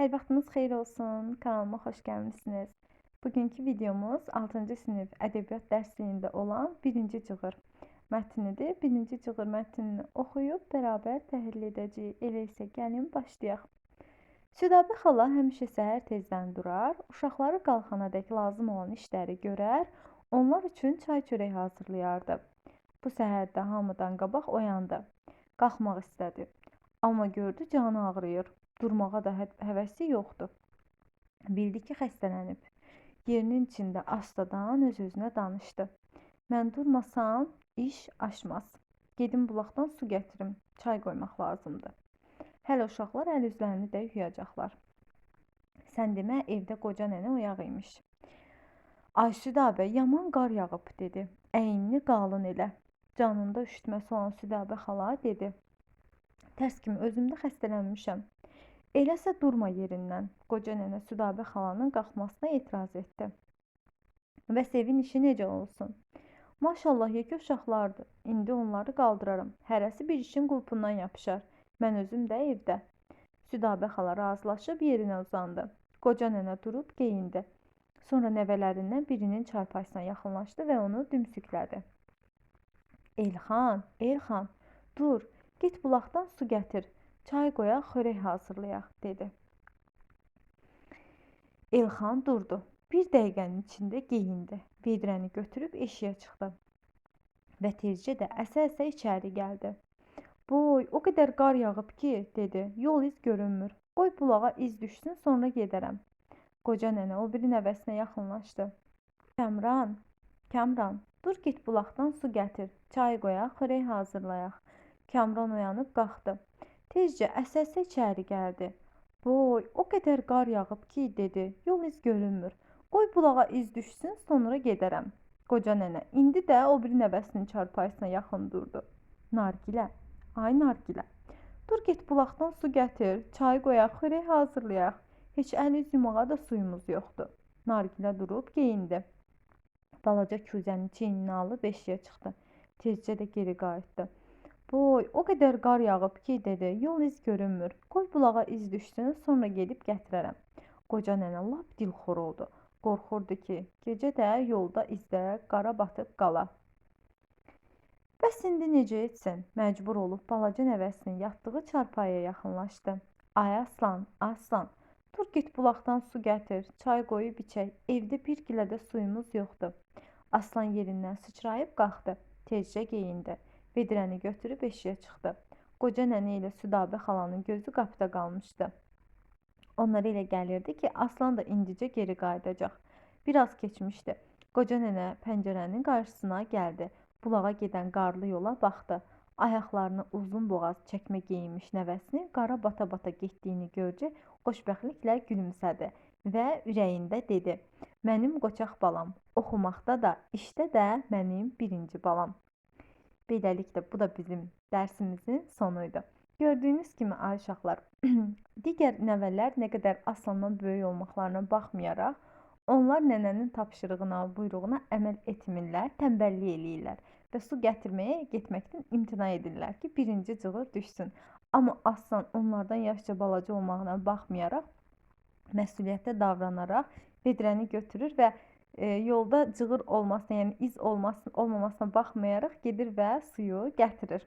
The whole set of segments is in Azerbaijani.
Hər vaxtınız xeyir olsun. Kanalıma xoş gəlmisiniz. Bugünkü videomuz 6-cı sinif ədəbiyyat dərsliyində olan 1-ci cığır mətnidir. 1-ci cığır mətnini oxuyub bərabər təhlil edəcəyik. Elə isə gəlin başlayaq. Südabə xala həmişə səhər tezdən durar, uşaqları qalxanadək lazım olan işləri görər, onlar üçün çay çörək hazırlayardı. Bu səhər də hamıdan qabaq oyandı. Qalxmaq istədi. Amma gördü canı ağrıyır. Durmağa da hə- həvəsi yoxdur. Bildi ki, xəstələnib. Yerinin içində astadan öz-özünə danışdı. Mən durmasam iş aşmaz. Gedim bulaqdan su gətirim. Çay qoymaq lazımdır. Hələ uşaqlar əl üzlərini də yuyacaqlar. Sən demə evdə qoca nənə oyaq imiş. Ay Südabə, yaman qar yağıb dedi. Əyinini qalın elə. Canında üşütməsi olan Südabə xala dedi. Tərs kimi özümdə xəstələnmişəm. Eləsə durma yerindən. Qoca nənə Südabə xalanın qalxmasına etiraz etdi. Bəs evin işi necə olsun? Maşallah yekə uşaqlardır. İndi onları qaldıraram. Hərəsi bir işin qulpundan yapışar. Mən özüm də evdə. Südabə xala razılaşıb yerinə uzandı. Qoca nənə durub geyindi. Sonra nəvələrindən birinin çarpayısına yaxınlaşdı və onu dümsüklədi. Elxan, Elxan, dur, get bulaqdan su gətir. Çay qoyaq, xörək hazırlayaq, dedi. Elxan durdu. Bir dəqiqənin içində geyindi. Vedrəni götürüb eşiyə çıxdı. Və tezcə də əsə-əsə içəri gəldi. Boy, o qədər qar yağıb ki, dedi. Yol iz görünmür. Qoy bulağa iz düşsün, sonra gedərəm. Qoca nənə o biri nəvəsinə yaxınlaşdı. Kəmran, Kəmran, dur get bulaqdan su gətir. Çay qoyaq, xörək hazırlayaq. Kamran oyanıb qalxdı. Tezcə əsə-əsə içəri gəldi. Boy, o qədər qar yağıb ki, dedi. Yol iz görünmür. Qoy bulağa iz düşsün, sonra gedərəm. Qoca nənə indi də o biri nəvəsinin çarpayısına yaxın durdu. Nargilə, ay Nargilə. Dur get bulaqdan su gətir, çay qoyaq, xörək hazırlayaq. Heç əl üz yumağa da suyumuz yoxdur. Nargilə durub geyindi. Balaca küzəni çiyninə alıb eşiyə çıxdı. Tezcə də geri qayıtdı. Boy, o qədər qar yağıb ki, dedi. Yol iz görünmür. Qoy bulağa iz düşsün, sonra gedib gətirərəm. Qoca nənə lap dilxor oldu. Qorxurdu ki, gecə də yolda izdə qara batıb qala. Bəs indi necə etsin? Məcbur olub balaca nəvəsinin yatdığı çarpayıya yaxınlaşdı. Ay aslan, aslan, dur get bulaqdan su gətir, çay qoyub içək. Evdə bir gilə də suyumuz yoxdur. Aslan yerindən sıçrayıb qalxdı. Tezcə geyindi. Vedrəni götürüb eşiyə çıxdı. Qoca nənə ilə Südabə xalanın gözü qapıda qalmışdı. Onlara elə gəlirdi ki, Aslan da indicə geri qayıdacaq. Biraz keçmişdi. Qoca nənə pəncərənin qarşısına gəldi. Bulağa gedən qarlı yola baxdı. Ayaqlarını uzun boğaz çəkmə geyinmiş nəvəsinin qara bata-bata getdiyini görcə xoşbəxtliklə gülümsədi və ürəyində dedi: "Mənim qoçaq balam, oxumaqda da, işdə də mənim birinci balam." Beləliklə bu da bizim dərsimizin sonuydu. Gördüyünüz kimi ay uşaqlar, digər nəvələr nə qədər aslandan böyük olmaqlarına baxmayaraq, onlar nənənin tapşırığına, buyruğuna əməl etmirlər, tənbəllik eləyirlər və su gətirməyə getməkdən imtina edirlər ki, birinci cığır düşsün. Amma aslan onlardan yaşca balaca olmağına baxmayaraq, məsuliyyətli davranaraq vedrəni götürür və e, yolda cığır olmasına, yəni iz olmasına, olmamasına baxmayaraq gedir və suyu gətirir.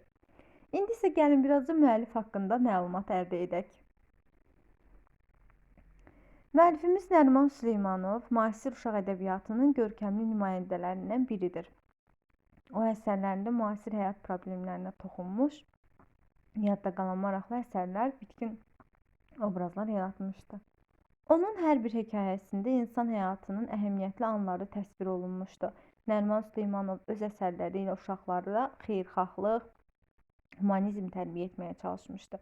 İndi isə gəlin birazca müəllif haqqında məlumat əldə edək. Müəllifimiz Nəriman Süleymanov müasir uşaq ədəbiyyatının görkəmli nümayəndələrindən biridir. O əsərlərində müasir həyat problemlərinə toxunmuş, yadda qalan maraqlı əsərlər, bitkin obrazlar yaratmışdı. Onun hər bir hekayəsində insan həyatının əhəmiyyətli anları təsvir olunmuşdu. Nəriman Süleymanov öz əsərləri ilə uşaqlarda xeyirxahlıq, humanizm tərbiyə etməyə çalışmışdı.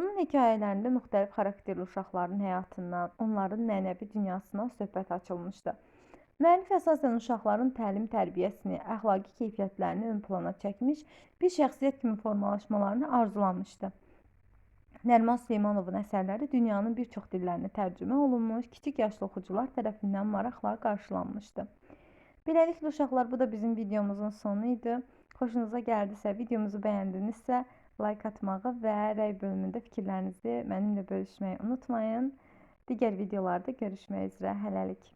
Onun hekayələrində müxtəlif xarakterli uşaqların həyatından, onların mənəvi dünyasından söhbət açılmışdı. Müəllif əsasən uşaqların təlim tərbiyəsini, əxlaqi keyfiyyətlərini ön plana çəkmiş, bir şəxsiyyət kimi formalaşmalarını arzulamışdı. Nəriman Süleymanovun əsərləri dünyanın bir çox dillərinə tərcümə olunmuş, kiçik yaşlı oxucular tərəfindən maraqla qarşılanmışdı. Beləliklə uşaqlar, bu da bizim videomuzun sonu idi. Xoşunuza gəldisə, videomuzu bəyəndinizsə, like atmağı və rəy bölümündə fikirlərinizi mənimlə bölüşməyi unutmayın. Digər videolarda görüşmək üzrə. Hələlik.